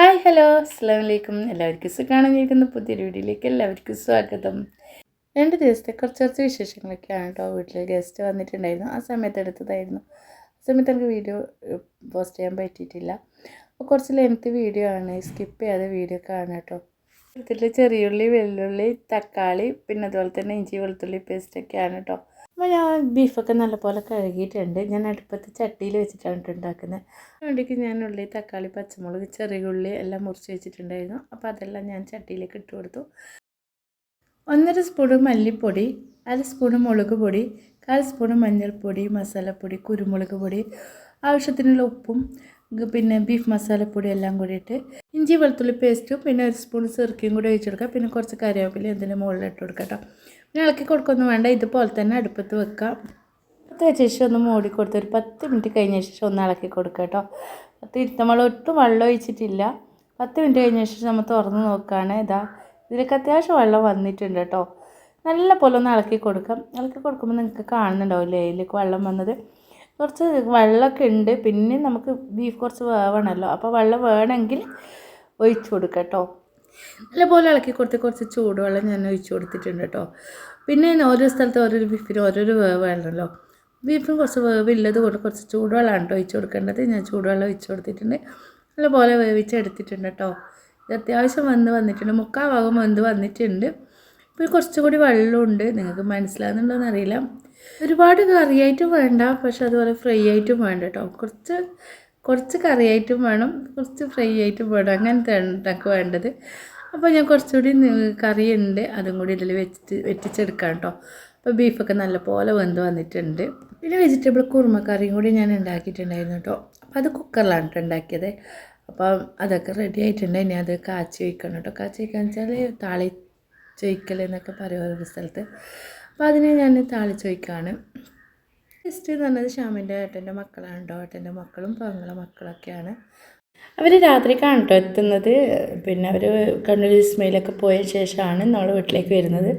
Hi hello. അസ്സാം വലൈക്കും എല്ലാവർക്കും സുഖമാണ് ഇരിക്കുന്ന പുതിയൊരു വീഡിയോയിലേക്ക് എല്ലാവർക്കും സ്വാഗതം. രണ്ട് ദിവസത്തെ കുറച്ച് കുറച്ച് വിശേഷങ്ങളൊക്കെയാണ് കേട്ടോ വീട്ടിൽ ഗസ്റ്റ് വന്നിട്ടുണ്ടായിരുന്നു. ആ സമയത്ത് എടുത്തതായിരുന്നു. ആ സമയത്ത് എനിക്ക് വീഡിയോ പോസ്റ്റ് ചെയ്യാൻ പറ്റിയിട്ടില്ല. അപ്പോൾ കുറച്ച് ലെങ്ത്ത് വീഡിയോ ആണ്. സ്കിപ്പ് ചെയ്യാതെ വീഡിയോ കാണാം കേട്ടോ. ചെറിയുള്ളി വെള്ളുള്ളി തക്കാളി പിന്നെ അതുപോലെ തന്നെ ഇഞ്ചി വെളുത്തുള്ളി പേസ്റ്റൊക്കെയാണ് കേട്ടോ. ഞാൻ ബീഫൊക്കെ നല്ലപോലെ കഴുകിയിട്ടുണ്ട്. ഞാൻ അടുപ്പത്ത് ചട്ടിയിൽ വെച്ചിട്ടാണ് ഉണ്ടാക്കുന്നത്. വേണ്ടിക്ക് ഞാൻ ഉള്ളി തക്കാളി പച്ചമുളക് ചെറിയ ഉള്ളി എല്ലാം മുറിച്ച് വെച്ചിട്ടുണ്ടായിരുന്നു. അപ്പോൾ അതെല്ലാം ഞാൻ ചട്ടിയിലേക്ക് ഇട്ട് കൊടുത്തു. ഒന്നര സ്പൂൺ മല്ലിപ്പൊടി അര സ്പൂൺ മുളക് പൊടി കാൽ സ്പൂൺ മഞ്ഞൾപ്പൊടി മസാലപ്പൊടി കുരുമുളക് പൊടി ആവശ്യത്തിനുള്ള ഉപ്പും പിന്നെ ബീഫ് മസാലപ്പൊടി എല്ലാം കൂടി ഇട്ട് ഇഞ്ചി വെളുത്തുള്ളി പേസ്റ്റും പിന്നെ ഒരു സ്പൂൺ ചെറുക്കിയും കൂടി ഒഴിച്ചു കൊടുക്കുക പിന്നെ കുറച്ച് കറിവേപ്പില ഇതിന്റെ മുകളിൽ ഇട്ട് കൊടുക്കാം കേട്ടോ പിന്നെ ഇളക്കി കൊടുക്കൊന്നും വേണ്ട ഇതുപോലെ തന്നെ അടുപ്പത്ത് വെക്കാം. അടുപ്പത്ത് വെച്ച ശേഷം ഒന്ന് മൂടി കൊടുത്ത് ഒരു പത്ത് മിനിറ്റ് കഴിഞ്ഞ ശേഷം ഒന്ന് ഇളക്കി കൊടുക്കുക കേട്ടോ. പത്ത് നമ്മൾ ഒട്ടും വെള്ളം ഒഴിച്ചിട്ടില്ല. പത്ത് മിനിറ്റ് കഴിഞ്ഞ ശേഷം നമ്മൾ തുറന്ന് നോക്കുകയാണ്. ഇതാ ഇതിലേക്ക് അത്യാവശ്യം വെള്ളം വന്നിട്ടുണ്ട് കേട്ടോ. നല്ല പോലെ ഒന്ന് ഇളക്കി കൊടുക്കാം. ഇളക്കി കൊടുക്കുമ്പോൾ നിങ്ങൾക്ക് കാണുന്നുണ്ടാവില്ലേ ഇതിലേക്ക് വെള്ളം വന്നത്. കുറച്ച് വെള്ളമൊക്കെ ഉണ്ട്. പിന്നെ നമുക്ക് ബീഫ് കുറച്ച് വേവണമല്ലോ. അപ്പോൾ വെള്ളം വേണമെങ്കിൽ ഒഴിച്ച് കൊടുക്കാം കേട്ടോ. നല്ലപോലെ ഇളക്കി കൊടുത്ത് കുറച്ച് ചൂടുവെള്ളം ഞാൻ ഒഴിച്ച് കൊടുത്തിട്ടുണ്ട് കേട്ടോ. പിന്നെ ഓരോ സ്ഥലത്ത് ഓരോരോ ബീഫിന് ഓരോരോ വേവാണല്ലോ. ബീഫിന് കുറച്ച് വേവില്ലത് കൊണ്ട് കുറച്ച് ചൂടുവെള്ളമാണ് ഒഴിച്ച് കൊടുക്കേണ്ടത്. ഞാൻ ചൂടുവെള്ളം ഒഴിച്ച് കൊടുത്തിട്ടുണ്ട്. നല്ലപോലെ വേവിച്ചെടുത്തിട്ടുണ്ട് കേട്ടോ. ഇത് അത്യാവശ്യം വന്ന് വന്നിട്ടുണ്ട്. മുക്കാൽ ഭാഗം വന്ന് വന്നിട്ടുണ്ട്. പിന്നെ കുറച്ചുകൂടി വെള്ളമുണ്ട്. നിങ്ങൾക്ക് മനസ്സിലാകുന്നുണ്ടോയെന്ന് അറിയില്ല. ഒരുപാട് കറിയായിട്ടും വേണ്ട. പക്ഷെ അതുപോലെ ഫ്രൈ ആയിട്ടും വേണ്ട കേട്ടോ. കുറച്ച് കുറച്ച് കറിയായിട്ടും വേണം കുറച്ച് ഫ്രൈ ആയിട്ടും വേണം. അങ്ങനത്തെ ഉണ്ടാക്കി വേണ്ടത്. അപ്പോൾ ഞാൻ കുറച്ചുകൂടി കറിയുണ്ട്. അതും കൂടി ഇതിൽ വെച്ചിട്ട് വെറ്റിച്ചെടുക്കാം കേട്ടോ അപ്പോൾ ബീഫൊക്കെ നല്ലപോലെ വെന്ത് വന്നിട്ടുണ്ട്. പിന്നെ വെജിറ്റബിൾ കുറുമ കറിയും കൂടി ഞാൻ ഉണ്ടാക്കിയിട്ടുണ്ടായിരുന്നു കേട്ടോ അപ്പോൾ അത് കുക്കറിലാണ് കേട്ടോ ഉണ്ടാക്കിയത്. അപ്പം അതൊക്കെ റെഡി ആയിട്ടുണ്ട്. ഇനി അത് കാച്ചി വയ്ക്കണം കേട്ടോ കാച്ചി വയ്ക്കാന്ന് വെച്ചാൽ താളി ചോയ്ക്കൽ എന്നൊക്കെ പറയുമോ ഒരു സ്ഥലത്ത്. അപ്പോൾ അതിനെ ഞാൻ താളിച്ച് വയ്ക്കുകയാണ് ജസ്റ്റ് എന്ന് പറഞ്ഞത് ശ്യാമിന്റെ ഏട്ടന്റെ മക്കളാണ് കേട്ടോ ഏട്ടന്റെ മക്കളും പെങ്ങളെ മക്കളൊക്കെയാണ്. അവർ രാത്രി കാണട്ടോ എത്തുന്നത്. പിന്നെ അവർ കണ്ണൂർ ഇസ്മയിലൊക്കെ പോയ ശേഷമാണ് നമ്മൾ വീട്ടിലേക്ക് വരുന്നത്.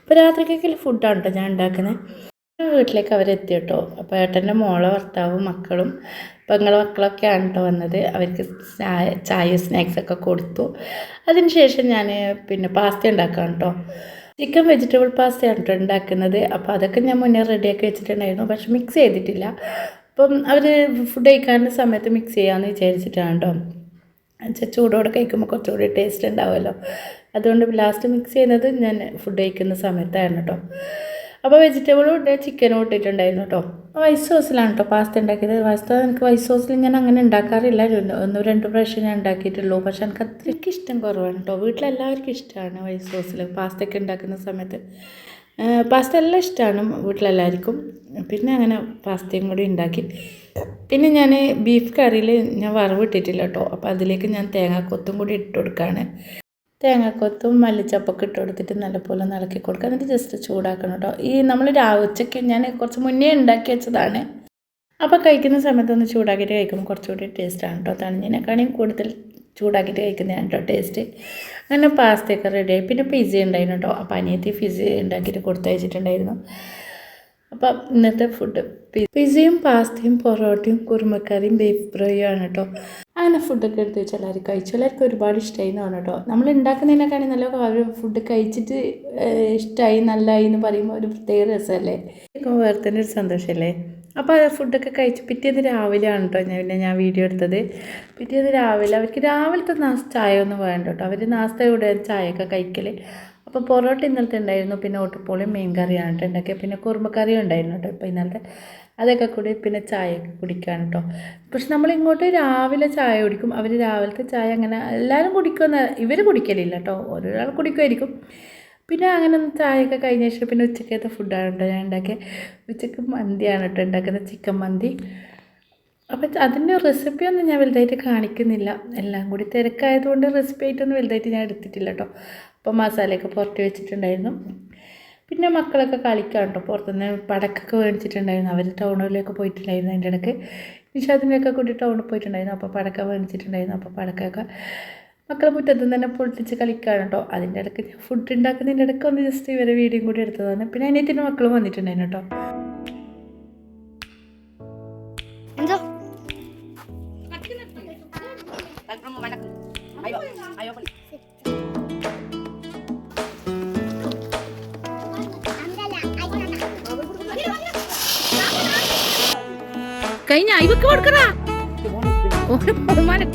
അപ്പോൾ രാത്രിക്കൊക്കെ ഫുഡാണ് കേട്ടോ ഞാൻ ഉണ്ടാക്കുന്നത് വീട്ടിലേക്ക് അവരെത്തി കേട്ടോ. അപ്പോൾ ഏട്ടന്റെ മോളെ ഭർത്താവും മക്കളും പെങ്ങളെ മക്കളൊക്കെയാണ് കേട്ടോ വന്നത്. അവർക്ക് ചായ സ്നാക്സൊക്കെ കൊടുത്തു. അതിന് ശേഷം ഞാൻ പിന്നെ പാസ്ത ഉണ്ടാക്കാം കേട്ടോ. ചിക്കൻ വെജിറ്റബിൾ പാസ്തയാണ് കേട്ടോ ഉണ്ടാക്കുന്നത്. അപ്പോൾ അതൊക്കെ ഞാൻ മുന്നേ റെഡിയാക്കി വെച്ചിട്ടുണ്ടായിരുന്നു. പക്ഷെ മിക്സ് ചെയ്തിട്ടില്ല. അപ്പം അവർ ഫുഡ് കഴിക്കാനുള്ള സമയത്ത് മിക്സ് ചെയ്യാമെന്ന് വിചാരിച്ചിട്ടാണ് കേട്ടോ എന്നുവെച്ചാൽ ചൂടോടെ കഴിക്കുമ്പോൾ കുറച്ചുകൂടി ടേസ്റ്റ് ഉണ്ടാവുമല്ലോ. അതുകൊണ്ട് ലാസ്റ്റ് മിക്സ് ചെയ്യുന്നത് ഞാൻ ഫുഡ് കഴിക്കുന്ന സമയത്തായിരുന്നു കേട്ടോ അപ്പോൾ വെജിറ്റബിളും ഇട്ട് ചിക്കനും ഇട്ടിട്ടുണ്ടായിരുന്നു കേട്ടോ വൈസ് സോസിലാണ് കേട്ടോ പാസ്ത ഉണ്ടാക്കിയത് പാസ്ത എനിക്ക് വൈറ്റ് സോസിൽ ഞാൻ അങ്ങനെ ഉണ്ടാക്കാറില്ല ഒന്ന് രണ്ട് പ്രാവശ്യം ഞാൻ ഉണ്ടാക്കിയിട്ടുള്ളൂ പക്ഷെ എനിക്ക് അത്രയ്ക്ക് ഇഷ്ടം കുറവാണ് കേട്ടോ വീട്ടിലെല്ലാവർക്കും ഇഷ്ടമാണ് വൈസ് സോസിൽ പാസ്തയൊക്കെ ഉണ്ടാക്കുന്ന സമയത്ത്. പാസ്ത എല്ലാം ഇഷ്ടമാണ് വീട്ടിലെല്ലാവർക്കും. പിന്നെ അങ്ങനെ പാസ്തയും കൂടി ഉണ്ടാക്കി പിന്നെ ഞാൻ ബീഫ് കറിയിൽ ഞാൻ വറവിട്ടിട്ടില്ല കേട്ടോ അപ്പോൾ അതിലേക്ക് ഞാൻ തേങ്ങാക്കൊത്തും കൂടി ഇട്ട് കൊടുക്കുകയാണ് തേങ്ങാക്കൊത്തും മല്ലിച്ചപ്പൊക്കെ ഇട്ട് കൊടുത്തിട്ട് നല്ലപോലെ നിളക്കി കൊടുക്കുക. എന്നിട്ട് ജസ്റ്റ് ചൂടാക്കണം കേട്ടോ ഈ നമ്മൾ രാവിലെ ഞാൻ കുറച്ച് മുന്നേ ഉണ്ടാക്കി വെച്ചതാണ്. അപ്പോൾ കഴിക്കുന്ന സമയത്ത് ഒന്ന് ചൂടാക്കിയിട്ട് കഴിക്കുമ്പോൾ കുറച്ചുകൂടി ടേസ്റ്റാണ് കേട്ടോ തണിഞ്ഞതിനെക്കാളും കൂടുതൽ ചൂടാക്കിയിട്ട് കഴിക്കുന്നതാണ് കേട്ടോ ടേസ്റ്റ് അങ്ങനെ പാസ്തയൊക്കെ റെഡിയായി പിന്നെ പിസ്സ ഉണ്ടായിരുന്നു കേട്ടോ അപ്പോൾ അനിയത്തി പിസ്സ ഉണ്ടാക്കിയിട്ട് കൊടുത്തയച്ചിട്ടുണ്ടായിരുന്നു. അപ്പം ഇന്നത്തെ ഫുഡ് പിസയും പാസ്തയും പൊറോട്ടയും കുറുമക്കറിയും ബീഫ് ഫ്രൈയും ആണ് കേട്ടോ അങ്ങനെ ഫുഡൊക്കെ എടുത്ത് വെച്ചാൽ എല്ലാവരും കഴിച്ചു. എല്ലാവർക്കും ഒരുപാട് ഇഷ്ടമായി എന്നാണ് കേട്ടോ നമ്മൾ ഉണ്ടാക്കുന്നതിനൊക്കെ നല്ല ഫുഡ് കഴിച്ചിട്ട് ഇഷ്ടമായി നല്ലതായി എന്ന് പറയുമ്പോൾ ഒരു പ്രത്യേക രസമല്ലേ? വേറെ തന്നെ ഒരു സന്തോഷമല്ലേ അപ്പോൾ ആ ഫുഡൊക്കെ കഴിച്ച് പിറ്റേന്ന് രാവിലെ ആണ് കേട്ടോ ഞാൻ പിന്നെ ഞാൻ വീഡിയോ എടുത്തത്. പിറ്റേന്ന് രാവിലെ അവർക്ക് രാവിലത്തെ നാസ് ചായ ഒന്നും വേണ്ട കേട്ടോ അവർ നാസ്തയോടെ ചായയൊക്കെ കഴിക്കൽ അപ്പോൾ പൊറോട്ട ഇന്നലത്തെ ഉണ്ടായിരുന്നു പിന്നെ ഓട്ടുപോളിയും മീൻ കറിയാണ് കേട്ടോ ഉണ്ടാക്കിയത് പിന്നെ കുറുമക്കറിയും ഉണ്ടായിരുന്നു കേട്ടോ ഇപ്പോൾ ഇന്നലത്തെ. അതൊക്കെ കൂടി പിന്നെ ചായയൊക്കെ കുടിക്കുകയാണ് കേട്ടോ പക്ഷെ നമ്മളിങ്ങോട്ട് രാവിലെ ചായ കുടിക്കും. അവർ രാവിലത്തെ ചായ അങ്ങനെ എല്ലാവരും കുടിക്കുമെന്ന് ഇവർ കുടിക്കലില്ല കേട്ടോ ഓരോരാൾ കുടിക്കുമായിരിക്കും. പിന്നെ അങ്ങനെ ചായയൊക്കെ കഴിഞ്ഞ ശേഷം പിന്നെ ഉച്ചക്കത്തെ ഫുഡാണ് കേട്ടോ ഞാൻ ഉണ്ടാക്കിയത് ഉച്ചയ്ക്ക് മന്തിയാണ് കേട്ടോ ഉണ്ടാക്കുന്നത്. ചിക്കൻ മന്തി. അപ്പം അതിന്റെ റെസിപ്പിയൊന്നും ഞാൻ വലുതായിട്ട് കാണിക്കുന്നില്ല. എല്ലാം കൂടി തിരക്കായതുകൊണ്ട് റെസിപ്പി ആയിട്ടൊന്നും വലുതായിട്ട് ഞാൻ എടുത്തിട്ടില്ല കേട്ടോ അപ്പോൾ മസാലയൊക്കെ പുറത്ത് വെച്ചിട്ടുണ്ടായിരുന്നു. പിന്നെ മക്കളൊക്കെ കളിക്കാം കേട്ടോ പുറത്തുനിന്ന് പടക്കൊക്കെ മേടിച്ചിട്ടുണ്ടായിരുന്നു അവർ ടൗണിലൊക്കെ പോയിട്ടുണ്ടായിരുന്നു അതിന്റെ ഇടയ്ക്ക്. നിഷാദിനെയൊക്കെ കൂടി ടൗണിൽ പോയിട്ടുണ്ടായിരുന്നു. അപ്പോൾ പടക്ക മേടിച്ചിട്ടുണ്ടായിരുന്നു അപ്പോൾ പടക്കമൊക്കെ മക്കളെ മുറ്റത്ത് തന്നെ പൊളിച്ച് കളിക്കുകയാണ് കേട്ടോ അതിന്റെ ഇടയ്ക്ക് ഫുഡ് ഉണ്ടാക്കുന്നതിന്റെ ഇടയ്ക്ക് ഒന്ന് ജസ്റ്റ് ഇവരെ വീഡിയോയും കൂടി എടുത്തതാണ്. പിന്നെ അനിയത്തിന്റെ മക്കളും വന്നിട്ടുണ്ടായിരുന്നു കേട്ടോ എന്തോ കഴിഞ്ഞ ഇവക്ക് കൊടുക്കടാ ബഹുമാനം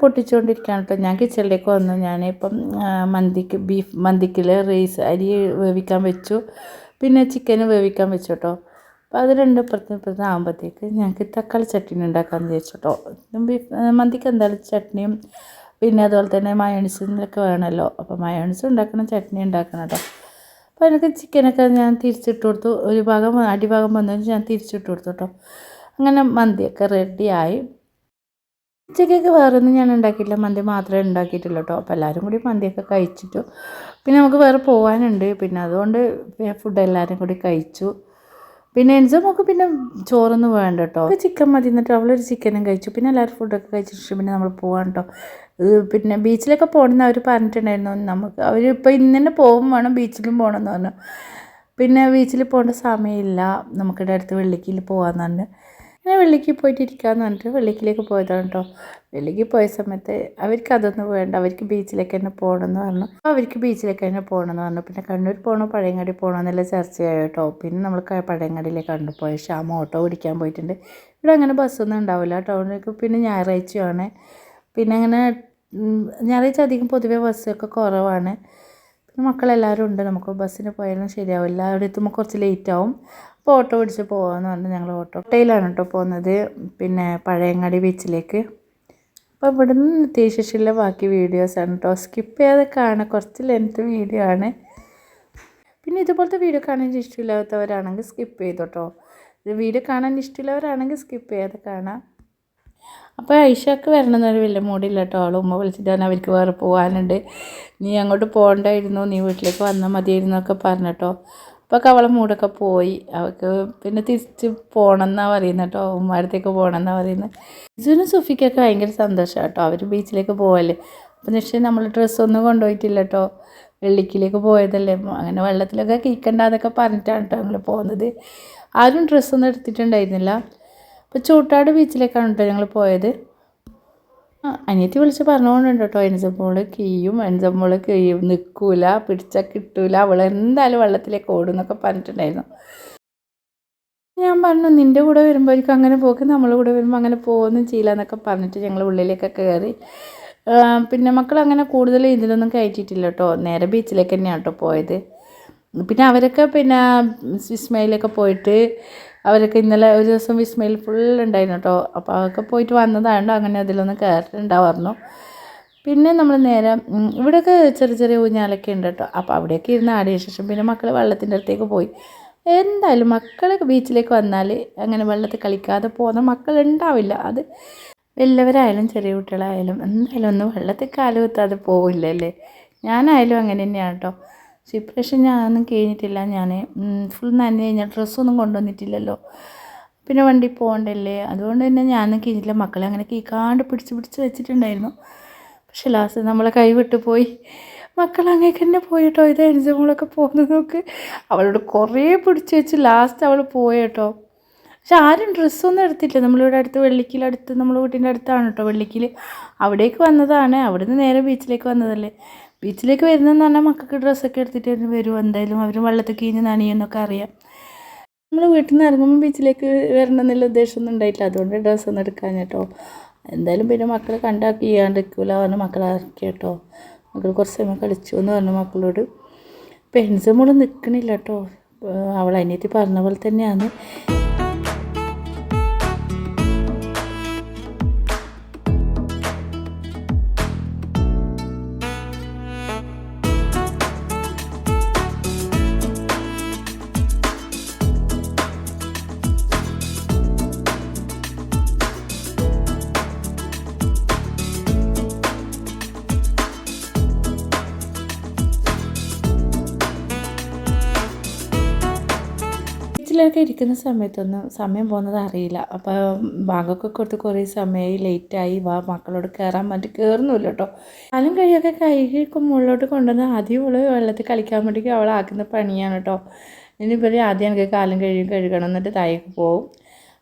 പൊട്ടിച്ചുകൊണ്ടിരിക്കുകയാണ് കേട്ടോ ഞാൻ കിച്ചണിലേക്ക് വന്നു ഞാനിപ്പം മന്തിക്ക് ബീഫ് മന്തിക്കിൽ റൈസ് അരി വേവിക്കാൻ വെച്ചു പിന്നെ ചിക്കൻ വേവിക്കാൻ വെച്ചു കേട്ടോ അപ്പോൾ അത് രണ്ടും ഇപ്പുറത്ത് ഇപ്പുറത്ത് ആകുമ്പോഴത്തേക്ക് ഞങ്ങൾക്ക് തക്കാളി ചട്നി ഉണ്ടാക്കാമെന്ന് വിചാരിച്ചു മന്തിക്ക് എന്തായാലും ചട്നിയും പിന്നെ അതുപോലെ തന്നെ മയോണിസിനൊക്കെ വേണമല്ലോ അപ്പോൾ മയോണിസ് ഉണ്ടാക്കണം ചട്നി ഉണ്ടാക്കണം കേട്ടോ. അപ്പോൾ എനിക്ക് ചിക്കനൊക്കെ ഞാൻ തിരിച്ചിട്ട് കൊടുത്തു. ഒരു ഭാഗം അടിഭാഗം വന്നതിന് ഞാൻ തിരിച്ചിട്ട് കൊടുത്തു കേട്ടോ. അങ്ങനെ മന്തിയൊക്കെ റെഡിയായി ഉച്ചയ്ക്കൊക്കെ വേറൊന്നും ഞാൻ ഉണ്ടാക്കിയിട്ടില്ല. മന്തി മാത്രമേ ഉണ്ടാക്കിയിട്ടുള്ളൂ കേട്ടോ. അപ്പോൾ എല്ലാവരും കൂടി മന്തിയൊക്കെ കഴിച്ചിട്ടു. പിന്നെ നമുക്ക് വേറെ പോകാനുണ്ട് പിന്നെ അതുകൊണ്ട് ഫുഡ് എല്ലാവരും കൂടി കഴിച്ചു. പിന്നെ നമുക്ക് പിന്നെ ചോറൊന്നും വേണ്ട കേട്ടോ ചിക്കൻ മതി എന്നിട്ട് അവളൊരു ചിക്കനും കഴിച്ചു. പിന്നെ എല്ലാവരും ഫുഡൊക്കെ കഴിച്ചിട്ട് പിന്നെ നമ്മൾ പോകാൻ കേട്ടോ പിന്നെ ബീച്ചിലൊക്കെ പോകണമെന്ന് അവർ പറഞ്ഞിട്ടുണ്ടായിരുന്നു. നമുക്ക് അവർ ഇപ്പോൾ ഇന്ന് തന്നെ പോകും വേണം ബീച്ചിലും പോകണമെന്ന് പറഞ്ഞു. പിന്നെ ബീച്ചിൽ പോകേണ്ട സമയമില്ല. നമുക്കിവിടെ അടുത്ത് വെള്ളിക്കിൽ പോകാമെന്ന് പറഞ്ഞു. അങ്ങനെ വെള്ളിക്ക് പോയിട്ട് പറഞ്ഞിട്ട് വെള്ളിക്കിലേക്ക് പോയതാണ് കേട്ടോ വെള്ളിക്ക് പോയ സമയത്ത് അവർക്ക് അതൊന്നും വേണ്ട അവർക്ക് ബീച്ചിലേക്ക് തന്നെ പോകണമെന്ന് പറഞ്ഞു. അപ്പോൾ അവർക്ക് ബീച്ചിലേക്ക് തന്നെ പോകണമെന്ന് പറഞ്ഞു. പിന്നെ കണ്ണൂർ പോകണോ പഴയങ്ങാടി പോകണോ എന്നുള്ള ചർച്ചയായി കേട്ടോ പിന്നെ നമ്മൾ പഴയങ്ങാടിയിലേക്ക് കണ്ടു പോയ. ശ്യാമ ഓട്ടോ പിടിക്കാൻ പോയിട്ടുണ്ട്. ഇവിടെ അങ്ങനെ ബസ്സൊന്നും ഉണ്ടാവില്ല ടൗണിലേക്ക് പിന്നെ ഞായറാഴ്ചയാണ്. പിന്നെ അങ്ങനെ ഞായറാഴ്ച അധികം പൊതുവേ ബസ്സൊക്കെ കുറവാണ്. മക്കളെല്ലാവരും ഉണ്ട്. നമുക്ക് ബസ്സിന് പോയാലും ശരിയാവില്ല. അവിടെ എത്തുമ്പോൾ കുറച്ച് ലേറ്റ് ആവും. അപ്പോൾ ഓട്ടോ പിടിച്ച് പോകാമെന്ന് പറഞ്ഞ് ഞങ്ങൾ ഓട്ടോ ഓട്ടോയിലാണ് കേട്ടോ പോകുന്നത് പിന്നെ പഴയങ്ങാടി ബീച്ചിലേക്ക്. അപ്പോൾ ഇവിടുന്ന് നിത്യശേഷിയുള്ള ബാക്കി വീഡിയോസാണ് കേട്ടോ സ്കിപ്പ് ചെയ്യാതെ കാണാൻ കുറച്ച് ലെങ്ത് വീഡിയോ ആണ്. പിന്നെ ഇതുപോലത്തെ വീഡിയോ കാണാൻ ഇഷ്ടമില്ലാത്തവരാണെങ്കിൽ സ്കിപ്പ് ചെയ്തോട്ടോ വീഡിയോ കാണാൻ ഇഷ്ടമുള്ളവരാണെങ്കിൽ സ്കിപ്പ് ചെയ്യാതെ കാണാം. അപ്പോൾ ഐഷക്ക് വരണമെന്നൊരു വലിയ മൂടില്ല കേട്ടോ അവൾ ഉമ്മ വിളിച്ചിട്ടാണ് അവർക്ക് വേറെ പോകാനുണ്ട് നീ അങ്ങോട്ട് പോകണ്ടായിരുന്നു. നീ വീട്ടിലേക്ക് വന്നാൽ മതിയായിരുന്നു പറഞ്ഞു കേട്ടോ അപ്പോൾ അവളെ മൂടൊക്കെ പോയി. അവൾക്ക് പിന്നെ തിരിച്ച് പോകണം എന്നാണ് പറയുന്നത് കേട്ടോ ഉമ്മാരത്തേക്ക് പോകണം എന്നാണ് പറയുന്നത് ഇസുവിനും സുഫിക്കൊക്കെ ഭയങ്കര സന്തോഷമാണ് കേട്ടോ അവർ ബീച്ചിലേക്ക് പോകല്ലേ അപ്പം പക്ഷേ നമ്മൾ ഡ്രസ്സൊന്നും കൊണ്ടുപോയിട്ടില്ല കേട്ടോ വെള്ളിക്കിലേക്ക് പോയതല്ലേ. അങ്ങനെ വെള്ളത്തിലൊക്കെ കിക്കണ്ടെന്നൊക്കെ പറഞ്ഞിട്ടാണ് കേട്ടോ ഞങ്ങൾ പോകുന്നത് ആരും ഡ്രസ്സൊന്നും എടുത്തിട്ടുണ്ടായിരുന്നില്ല. അപ്പോൾ ചൂട്ടാട് ബീച്ചിലേക്കാണ് കേട്ടോ ഞങ്ങൾ പോയത്. അനിയത്തി വിളിച്ച് പറഞ്ഞുകൊണ്ടുണ്ട് കേട്ടോ എൻസമ്മോൾ കീയും എൻസമ്മോൾ കീയും നിൽക്കൂല പിടിച്ചാൽ കിട്ടൂല അവൾ എന്തായാലും വെള്ളത്തിലേക്ക് ഓടും എന്നൊക്കെ പറഞ്ഞിട്ടുണ്ടായിരുന്നു. ഞാൻ പറഞ്ഞു നിന്റെ കൂടെ വരുമ്പോഴേക്കും അങ്ങനെ പോക്ക് നമ്മളെ കൂടെ വരുമ്പോൾ അങ്ങനെ പോകുന്നു ചെയ്യില്ല എന്നൊക്കെ പറഞ്ഞിട്ട് ഞങ്ങൾ ഉള്ളിലേക്കൊക്കെ കയറി പിന്നെ മക്കൾ അങ്ങനെ കൂടുതൽ ഇതിലൊന്നും കയറ്റിയിട്ടില്ല കേട്ടോ നേരെ ബീച്ചിലേക്ക് തന്നെയാണ് കേട്ടോ പോയത്. പിന്നെ അവരൊക്കെ പിന്നെ വിസ്മയിലൊക്കെ പോയിട്ട് അവരൊക്കെ ഇന്നലെ ഒരു ദിവസം വിസ്മയിൽ ഫുൾ ഉണ്ടായിരുന്നു കേട്ടോ അപ്പോൾ അതൊക്കെ പോയിട്ട് വന്നതായതുകൊണ്ട് അങ്ങനെ അതിലൊന്നും കയറിയിട്ടുണ്ടാവായിരുന്നു പിന്നെ നമ്മൾ നേരെ ഇവിടെയൊക്കെ ചെറിയ ചെറിയ ഊഞ്ഞാലൊക്കെ ഉണ്ട് കേട്ടോ അപ്പോൾ അവിടെയൊക്കെ ഇരുന്ന് ആടിയ ശേഷം പിന്നെ മക്കൾ വെള്ളത്തിന്റെ അടുത്തേക്ക് പോയി. എന്തായാലും മക്കൾ ബീച്ചിലേക്ക് വന്നാൽ അങ്ങനെ വെള്ളത്തിൽ കളിക്കാതെ പോകുന്ന മക്കൾ ഉണ്ടാവില്ല അത് വലിയവരായാലും ചെറിയ കുട്ടികളായാലും എന്തായാലും ഒന്ന് വെള്ളത്തിൽ കാലുകുത്താതെ പോവില്ല അല്ലേ ഞാനായാലും അങ്ങനെ തന്നെയാണ് കേട്ടോ പക്ഷേ ഇപ്രാവശ്യം ഞാനൊന്നും കഴിഞ്ഞിട്ടില്ല ഞാൻ ഫുൾ നനഞ്ഞു കഴിഞ്ഞാൽ ഡ്രസ്സൊന്നും കൊണ്ടുവന്നിട്ടില്ലല്ലോ. പിന്നെ വണ്ടി പോകണ്ടല്ലേ? അതുകൊണ്ട് തന്നെ ഞാനൊന്നും കഴിഞ്ഞിട്ടില്ല. മക്കളെ അങ്ങനെ കീക്കാണ്ട് പിടിച്ച് പിടിച്ച് വെച്ചിട്ടുണ്ടായിരുന്നു. പക്ഷെ ലാസ്റ്റ് നമ്മളെ കൈ വിട്ട് പോയി. മക്കൾ അങ്ങേക്ക് തന്നെ പോയിട്ടോ? ഇത് എൻസമോളൊക്കെ പോകുന്നത് നോക്ക്. അവളോട് കുറേ പിടിച്ച് വെച്ച് ലാസ്റ്റ് അവൾ പോയേട്ടോ പക്ഷെ ആരും ഡ്രസ്സൊന്നും എടുത്തില്ല നമ്മളിവിടെ അടുത്ത് വെള്ളിക്കിൽ അടുത്ത് നമ്മൾ വീട്ടിന്റെ അടുത്താണ് കേട്ടോ വെള്ളിക്കിൽ അവിടേക്ക് വന്നതാണ്. അവിടുന്ന് നേരെ ബീച്ചിലേക്ക് വന്നതല്ലേ. ബീച്ചിലേക്ക് വരുന്നതെന്ന് പറഞ്ഞാൽ മക്കൾക്ക് ഡ്രസ്സൊക്കെ എടുത്തിട്ട് വരും. എന്തായാലും അവർ വെള്ളത്തിൽ കീഞ്ഞ് നനയെന്നൊക്കെ അറിയാം. നമ്മൾ വീട്ടിൽ നിന്ന് ഇറങ്ങുമ്പോൾ ബീച്ചിലേക്ക് വരണം എന്നുള്ള ഉദ്ദേശമൊന്നും ഉണ്ടായിട്ടില്ല. അതുകൊണ്ട് ഡ്രസ്സൊന്നും എടുക്കാൻ കേട്ടോ. എന്തായാലും പിന്നെ മക്കളെ കണ്ടാക്കി ചെയ്യാണ്ടിരിക്കില്ല പറഞ്ഞ് മക്കളെ ഇറക്കി കേട്ടോ. മക്കൾ കുറച്ച് സമയം കളിച്ചു എന്ന് പറഞ്ഞു മക്കളോട്. പെൻസമോൾ നിൽക്കണില്ല കേട്ടോ. അവൾ അനിയത്തി പറഞ്ഞ പോലെ തന്നെയാണ്. ബീച്ചിലൊക്കെ ഇരിക്കുന്ന സമയത്തൊന്നും സമയം പോകുന്നത് അറിയില്ല. അപ്പോൾ ബാഗൊക്കെ കൊടുത്ത് കുറേ സമയമായി ലേറ്റായി. വാ മക്കളോട് കയറാൻ വേണ്ടി കയറുന്നില്ല കേട്ടോ കാലും കൈയൊക്കെ കൈകി മുകളിലോട്ട് കൊണ്ടുവന്ന് ആദ്യം ഇവൾ വെള്ളത്തിൽ കളിക്കാൻ വേണ്ടി അവളാക്കുന്ന പണിയാണ് കേട്ടോ ഇനി ആദ്യം എനിക്ക് കാലും കഴിയും കഴുകണം എന്നിട്ട് താഴേക്ക് പോവും.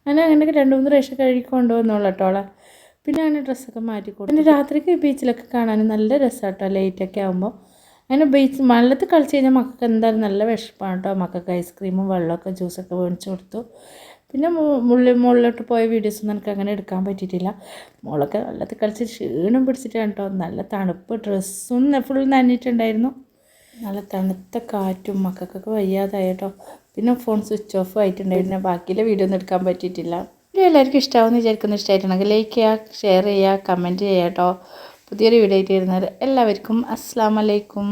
അങ്ങനെ അങ്ങനെ രണ്ട് മൂന്ന് പ്രാവശ്യം കഴുകി കൊണ്ടുവന്നോളൂ കേട്ടോളെ പിന്നെ അങ്ങനെ ഡ്രസ്സൊക്കെ മാറ്റി കൊടുക്കും. പിന്നെ രാത്രിക്ക് ബീച്ചിലൊക്കെ കാണാൻ നല്ല രസമാണ് കേട്ടോ ലൈറ്റൊക്കെ ആകുമ്പോൾ അങ്ങനെ ബീച്ച് വെള്ളത്തിൽ കളിച്ച് കഴിഞ്ഞാൽ മക്കൾക്ക് എന്തായാലും നല്ല വിഷപ്പാണ് കേട്ടോ മക്കൾക്ക് ഐസ്ക്രീമും വെള്ളമൊക്കെ ജ്യൂസൊക്കെ മേടിച്ച് കൊടുത്തു. പിന്നെ മുള്ളി മുകളിലോട്ട് പോയ വീഡിയോസൊന്നും എനിക്ക് അങ്ങനെ എടുക്കാൻ പറ്റിയിട്ടില്ല. മോളൊക്കെ വെള്ളത്തിൽ കളിച്ച് ക്ഷീണം പിടിച്ചിട്ടാണ് കേട്ടോ നല്ല തണുപ്പ് ഡ്രസ്സും ഫുൾ നനഞ്ഞിട്ടുണ്ടായിരുന്നു. നല്ല തണുത്ത കാറ്റും മക്കൾക്കൊക്കെ വയ്യാതായി കേട്ടോ പിന്നെ ഫോൺ സ്വിച്ച് ഓഫ് ആയിട്ടുണ്ടായിരുന്നു. ബാക്കിയുള്ള വീഡിയോ ഒന്നും എടുക്കാൻ പറ്റിയിട്ടില്ല. വീഡിയോ എല്ലാവർക്കും ഇഷ്ടമാവുമെന്ന് വിചാരിക്കുന്നു. ഇഷ്ടമായിട്ടുണ്ടെങ്കിൽ ലൈക്ക് ചെയ്യുക ഷെയർ ചെയ്യുക കമന്റ് ചെയ്യുക കേട്ടോ പുതിയൊരു വീഡിയോ ആയിട്ട് വരുന്നത് എല്ലാവർക്കും അസ്സാം വലൈക്കും